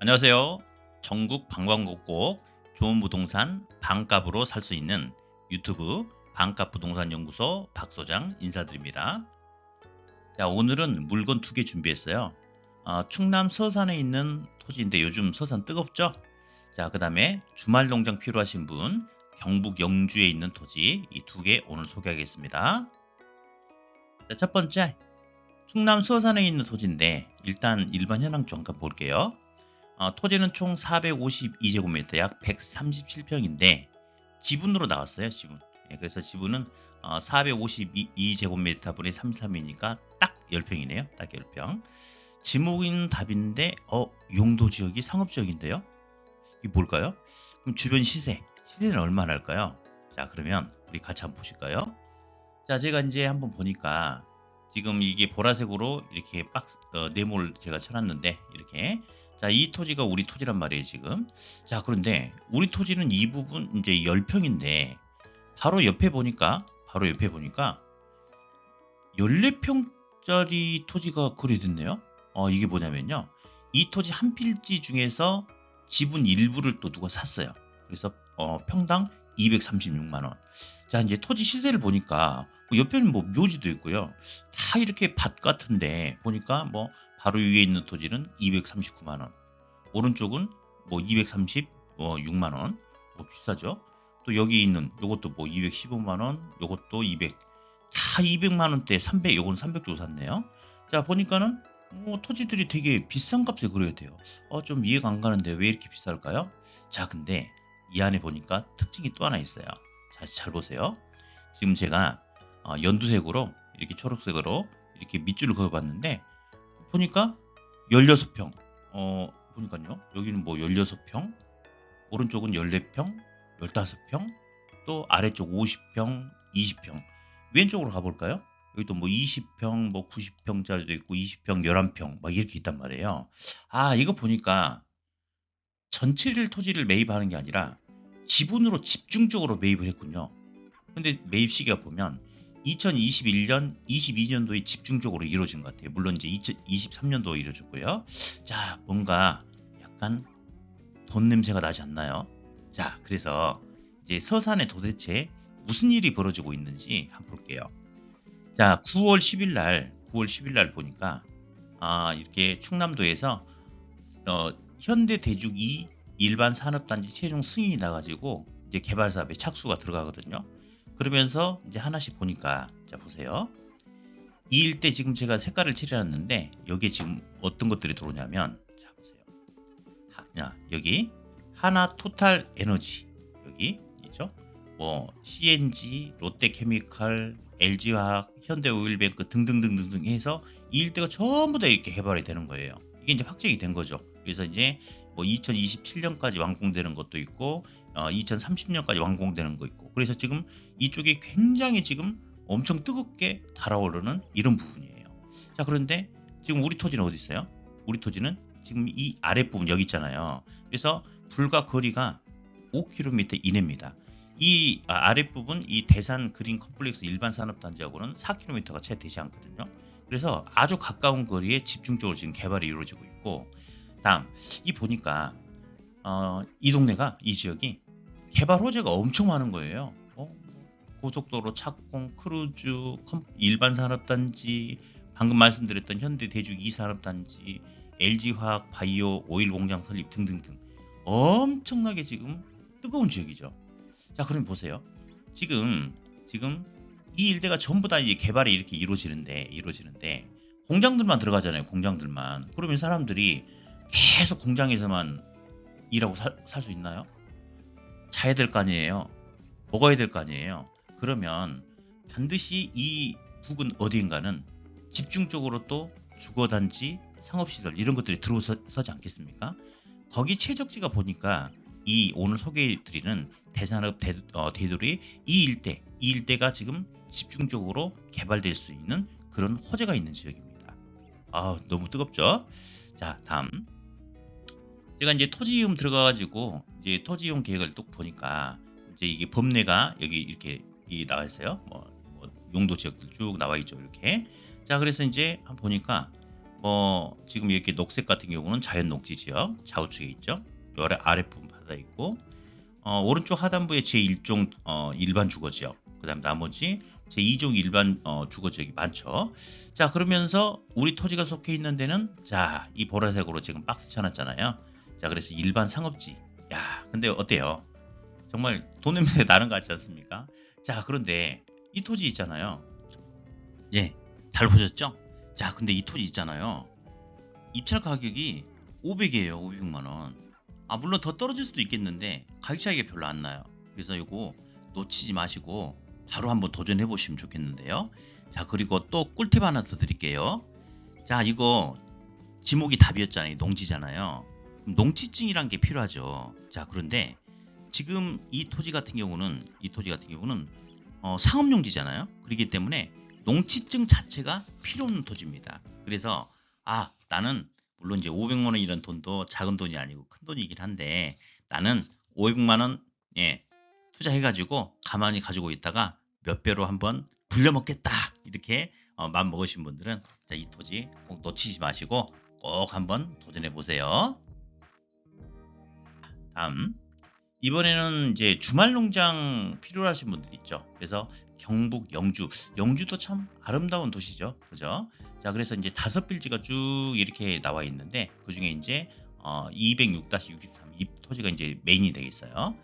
안녕하세요. 전국 방방곡곡 좋은 부동산 반값으로 살 수 있는 유튜브 반값 부동산 연구소 박 소장 인사드립니다. 자, 오늘은 물건 두 개 준비했어요. 어, 충남 서산에 있는 토지인데 요즘 서산 뜨겁죠? 자, 그 다음에 주말 농장 필요하신 분 경북 영주에 있는 토지 이 두 개 오늘 소개하겠습니다. 자, 첫 번째 충남 서산에 있는 토지인데 일단 일반 현황 좀 한번 볼게요. 어, 토지는 총 452제곱미터 약 137평인데 지분으로 나왔어요 지분. 예, 그래서 지분은 어, 452제곱미터 분의 33이니까 딱 10평이네요 딱 10평. 지목인 답인데 어 용도 지역이 상업지역인데요? 이게 뭘까요? 그럼 주변 시세 시세는 얼마나 할까요? 자 그러면 우리 같이 한번 보실까요? 자 제가 이제 한번 보니까 지금 이게 보라색으로 이렇게 박스 어, 네모를 제가 쳐놨는데 이렇게 자, 이 토지가 우리 토지란 말이에요, 지금. 자, 그런데 우리 토지는 이 부분 이제 10평인데 바로 옆에 보니까 바로 옆에 보니까 14평짜리 토지가 거래됐네요. 어, 이게 뭐냐면요. 이 토지 한 필지 중에서 지분 일부를 또 누가 샀어요. 그래서 어, 평당 236만 원. 자, 이제 토지 시세를 보니까 뭐 옆에는 뭐 묘지도 있고요. 다 이렇게 밭 같은데 보니까 뭐 바로 위에 있는 토지는 239만 원. 오른쪽은 뭐 236만 원. 뭐 비싸죠? 또 여기 있는 요것도 뭐 215만 원, 요것도 200. 다 200만 원대 300, 요거는 300 주고 샀네요. 자, 보니까는 뭐 토지들이 되게 비싼 값에 그려야 돼요. 어, 좀 이해가 안 가는데 왜 이렇게 비쌀까요? 자, 근데 이 안에 보니까 특징이 또 하나 있어요. 자, 잘 보세요. 지금 제가 어, 연두색으로 이렇게 초록색으로 이렇게 밑줄을 그어봤는데 보니까 16평. 어, 보니까요. 여기는 뭐 16평, 오른쪽은 14평, 15평, 또 아래쪽 50평, 20평. 왼쪽으로 가볼까요? 여기도 뭐 20평, 뭐 90평짜리도 있고 20평, 11평 막 이렇게 있단 말이에요. 아, 이거 보니까 전체를 토지를 매입하는 게 아니라 지분으로 집중적으로 매입을 했군요. 근데 매입 시기가 보면 2021년, 22년도에 집중적으로 이루어진 것 같아요. 물론 이제 2023년도 이루어졌고요. 자, 뭔가 약간 돈 냄새가 나지 않나요? 자, 그래서 이제 서산에 도대체 무슨 일이 벌어지고 있는지 한번 볼게요. 자, 9월 10일 날, 9월 10일 날 보니까 아, 이렇게 충남도에서 어, 현대 대죽 2 일반 산업단지 최종 승인이 나가지고 이제 개발 사업에 착수가 들어가거든요. 그러면서 이제 하나씩 보니까 자 보세요. 이 일대 지금 제가 색깔을 칠해놨는데 여기에 지금 어떤 것들이 들어오냐면 자 보세요. 하, 여기 하나 토탈 에너지 여기 있죠. 뭐 CNG, 롯데케미칼, LG화학, 현대오일뱅크 등등등등등 해서 이 일대가 전부 다 이렇게 개발이 되는 거예요. 이게 이제 확정이 된 거죠. 그래서 이제 뭐 2027년까지 완공되는 것도 있고 어, 2030년까지 완공되는 거 있고 그래서 지금 이쪽이 굉장히 지금 엄청 뜨겁게 달아오르는 이런 부분이에요. 자 그런데 지금 우리 토지는 어디 있어요? 우리 토지는 지금 이 아랫부분 여기 있잖아요. 그래서 불과 거리가 5km 이내입니다. 이 아, 아랫부분 이 대산 그린 컴플렉스 일반 산업단지하고는 4km가 채 되지 않거든요. 그래서 아주 가까운 거리에 집중적으로 지금 개발이 이루어지고 있고 다음 이 보니까 어, 이 동네가 이 지역이 개발 호재가 엄청 많은 거예요. 어? 고속도로 착공, 크루즈, 일반 산업단지, 방금 말씀드렸던 현대 대죽 2산업단지, LG화학, 바이오, 오일 공장 설립 등등등 엄청나게 지금 뜨거운 지역이죠. 자, 그럼 보세요. 지금 지금 이 일대가 전부 다 이제 개발이 이렇게 이루어지는데 이루어지는데 공장들만 들어가잖아요. 공장들만. 그러면 사람들이 계속 공장에서만 일하고 살 수 있나요? 자야 될 거 아니에요. 먹어야 될 거 아니에요. 그러면 반드시 이 북은 어디인가는 집중적으로 또 주거단지, 상업시설 이런 것들이 들어서지 않겠습니까? 거기 최적지가 보니까 이 오늘 소개해드리는 대산업 대, 어, 대돌이 이 일대, 이 일대가 지금 집중적으로 개발될 수 있는 그런 호재가 있는 지역입니다. 아 너무 뜨겁죠? 자 다음 제가 이제 토지이용 들어가가지고 이제 토지이용 계획을 또 보니까 이제 이게 법례가 여기 이렇게 나와 있어요. 뭐, 뭐 용도 지역들 쭉 나와 있죠. 이렇게. 자, 그래서 이제 한번 보니까 뭐 지금 이렇게 녹색 같은 경우는 자연 녹지 지역 좌우측에 있죠. 아래 아랫부분 바다 있고 어, 오른쪽 하단부에 제1종 어, 일반 주거 지역 그다음 나머지 제2종 일반 어, 주거 지역이 많죠. 자 그러면서 우리 토지가 속해 있는 데는 자 이 보라색으로 지금 박스 쳐놨잖아요. 자 그래서 일반 상업지. 야 근데 어때요? 정말 돈 냄새 나는 것 같지 않습니까? 자 그런데 이 토지 있잖아요. 예, 잘 보셨죠? 자 근데 이 토지 있잖아요. 입찰 가격이 500이에요. 500만 원. 아 물론 더 떨어질 수도 있겠는데 가격 차이가 별로 안 나요. 그래서 이거 놓치지 마시고 바로 한번 도전해 보시면 좋겠는데요. 자 그리고 또 꿀팁 하나 더 드릴게요. 자 이거 지목이 답이었잖아요. 농지잖아요. 농지증이란 게 필요하죠. 자 그런데 지금 이 토지 같은 경우는 이 토지 같은 경우는 어, 상업용지잖아요. 그렇기 때문에 농지증 자체가 필요 없는 토지입니다. 그래서 아 나는 물론 이제 500만 원이라는 돈도 작은 돈이 아니고 큰 돈이긴 한데 나는 500만 원 예, 투자해가지고 가만히 가지고 있다가 몇 배로 한번 불려먹겠다 이렇게 어, 마음 먹으신 분들은 자, 이 토지 꼭 놓치지 마시고 꼭 한번 도전해 보세요. 다음 이번에는 이제 주말 농장 필요하신 분들 있죠. 그래서 경북 영주, 영주도 참 아름다운 도시죠. 그죠? 자, 그래서 이제 다섯 빌지가 쭉 이렇게 나와 있는데 그 중에 이제 어, 206-63이 토지가 이제 메인이 되겠어요.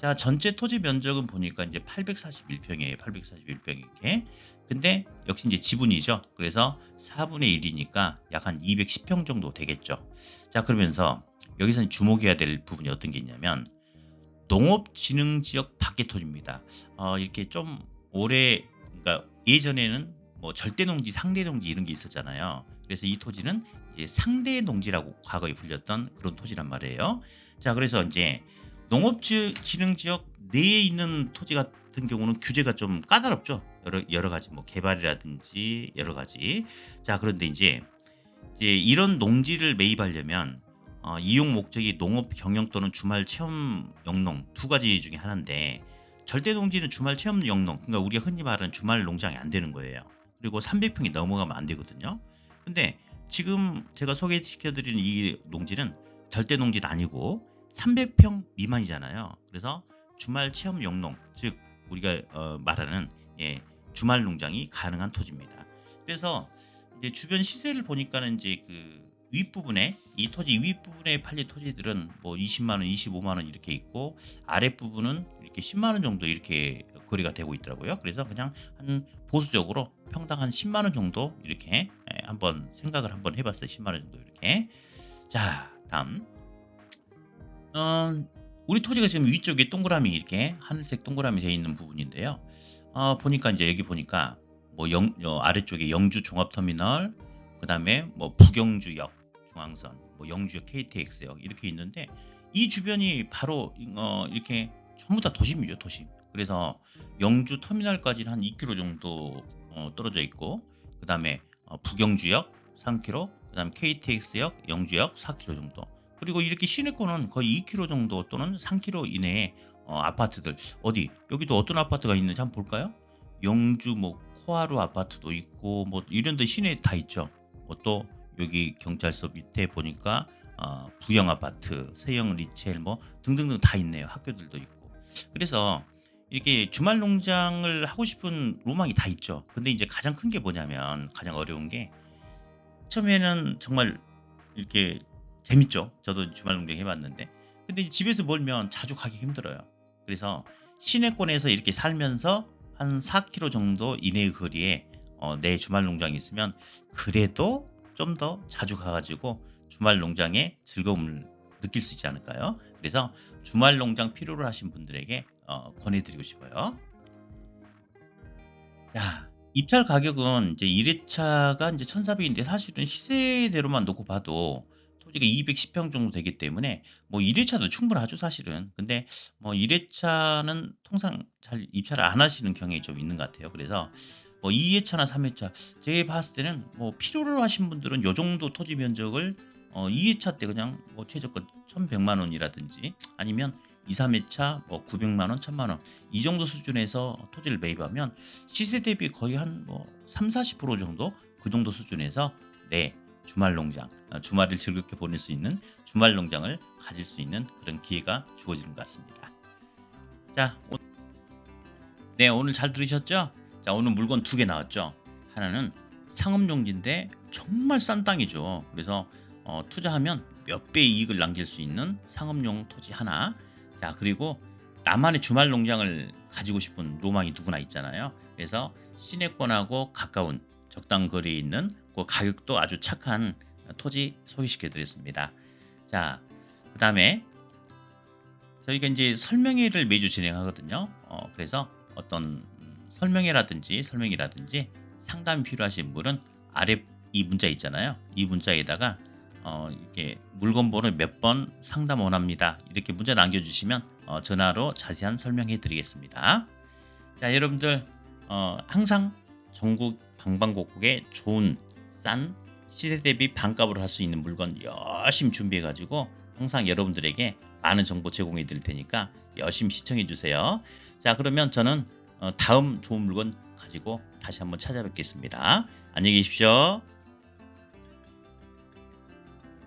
자, 전체 토지 면적은 보니까 이제 841평이에요. 841평 이렇게. 근데 역시 이제 지분이죠. 그래서 4분의 1이니까 약 한 210평 정도 되겠죠. 자, 그러면서 여기서 주목해야 될 부분이 어떤 게 있냐면 농업진흥지역 밖의 토지입니다. 어, 이렇게 좀 오래 그러니까 예전에는 뭐 절대농지, 상대농지 이런 게 있었잖아요. 그래서 이 토지는 이제 상대농지라고 과거에 불렸던 그런 토지란 말이에요. 자, 그래서 이제 농업진흥지역 내에 있는 토지 같은 경우는 규제가 좀 까다롭죠. 여러 여러 가지 뭐 개발이라든지 여러 가지. 자, 그런데 이제 이제 이런 농지를 매입하려면 어, 이용 목적이 농업 경영 또는 주말 체험 영농 두 가지 중에 하나인데 절대 농지는 주말 체험 영농 그러니까 우리가 흔히 말하는 주말 농장이 안 되는 거예요. 그리고 300평이 넘어가면 안 되거든요. 근데 지금 제가 소개시켜 드리는 이 농지는 절대 농지는 아니고 300평 미만이잖아요. 그래서 주말 체험 영농 즉 우리가 어, 말하는 예, 주말 농장이 가능한 토지입니다. 그래서 이제 주변 시세를 보니까는 이제 그 윗부분에 이 토지 윗부분에 팔린 토지들은 뭐 20만 원, 25만 원 이렇게 있고 아랫부분은 이렇게 10만 원 정도 이렇게 거래가 되고 있더라고요. 그래서 그냥 한 보수적으로 평당 한 10만 원 정도 이렇게 예, 한번 생각을 한번 해봤어요. 10만 원 정도 이렇게. 자, 다음. 어, 우리 토지가 지금 위쪽에 동그라미 이렇게 하늘색 동그라미 되어 있는 부분인데요. 어, 보니까 이제 여기 보니까 뭐 영, 어, 아래쪽에 영주 종합터미널, 그 다음에 뭐 부경주역 중앙선, 뭐 영주역 KTX역 이렇게 있는데 이 주변이 바로 어, 이렇게 전부 다 도심이죠, 도심. 그래서 영주 터미널까지는 한 2km 정도 어, 떨어져 있고 그 다음에 어, 부경주역 3km, 그 다음 KTX역 영주역 4km 정도. 그리고 이렇게 시내권은 거의 2km 정도 또는 3km 이내에 어, 아파트들 어디 여기도 어떤 아파트가 있는지 한번 볼까요? 영주 뭐 코하루 아파트도 있고 뭐 이런 데 시내에 다 있죠. 뭐 또 여기 경찰서 밑에 보니까 어, 부영 아파트, 세영 리첼 뭐 등등등 다 있네요. 학교들도 있고. 그래서 이렇게 주말 농장을 하고 싶은 로망이 다 있죠. 근데 이제 가장 큰 게 뭐냐면 가장 어려운 게 처음에는 정말 이렇게 재밌죠. 저도 주말 농장 해봤는데. 근데 집에서 멀면 자주 가기 힘들어요. 그래서 시내권에서 이렇게 살면서 한 4km 정도 이내의 거리에 어, 내 주말 농장이 있으면 그래도 좀 더 자주 가가지고 주말 농장의 즐거움을 느낄 수 있지 않을까요? 그래서 주말 농장 필요로 하신 분들에게 어, 권해드리고 싶어요. 자, 입찰 가격은 이제 1회차가 이제 1,400인데 사실은 시세대로만 놓고 봐도 토지가 210평 정도 되기 때문에 뭐 1회차도 충분하죠, 사실은. 근데 뭐 1회차는 통상 잘 입찰을 안 하시는 경향이 좀 있는 것 같아요. 그래서 뭐 2회차나 3회차 제가 봤을 때는 뭐 필요로 하신 분들은 요 정도 토지 면적을 어 2회차 때 그냥 뭐 최저가 1,100만 원이라든지 아니면 2, 3회차 뭐 900만 원, 1000만 원 이 정도 수준에서 토지를 매입하면 시세 대비 거의 한 뭐 3, 40% 정도 그 정도 수준에서 네 주말 농장, 어, 주말을 즐겁게 보낼 수 있는 주말 농장을 가질 수 있는 그런 기회가 주어지는 것 같습니다. 자, 오- 네 오늘 잘 들으셨죠? 자 오늘 물건 두 개 나왔죠. 하나는 상업용지인데 정말 싼 땅이죠. 그래서 어, 투자하면 몇 배의 이익을 남길 수 있는 상업용 토지 하나. 자 그리고 나만의 주말 농장을 가지고 싶은 로망이 누구나 있잖아요. 그래서 시내권하고 가까운 적당 거리에 있는 그 가격도 아주 착한 토지 소개시켜 드렸습니다. 자, 그 다음에 저희가 이제 설명회를 매주 진행하거든요. 어, 그래서 어떤 설명회라든지 설명이라든지 상담이 필요하신 분은 아래 이 문자 있잖아요. 이 문자에다가 어, 이렇게 물건 번호 몇 번 상담 원합니다. 이렇게 문자 남겨주시면 어, 전화로 자세한 설명해 드리겠습니다. 자, 여러분들 어, 항상 전국 방방곡곡에 좋은 싼 시대 대비 반값으로 할 수 있는 물건 열심히 준비해 가지고 항상 여러분들에게 많은 정보 제공해 드릴 테니까 열심히 시청해 주세요. 자, 그러면 저는 어, 다음 좋은 물건 가지고 다시 한번 찾아뵙겠습니다. 안녕히 계십시오.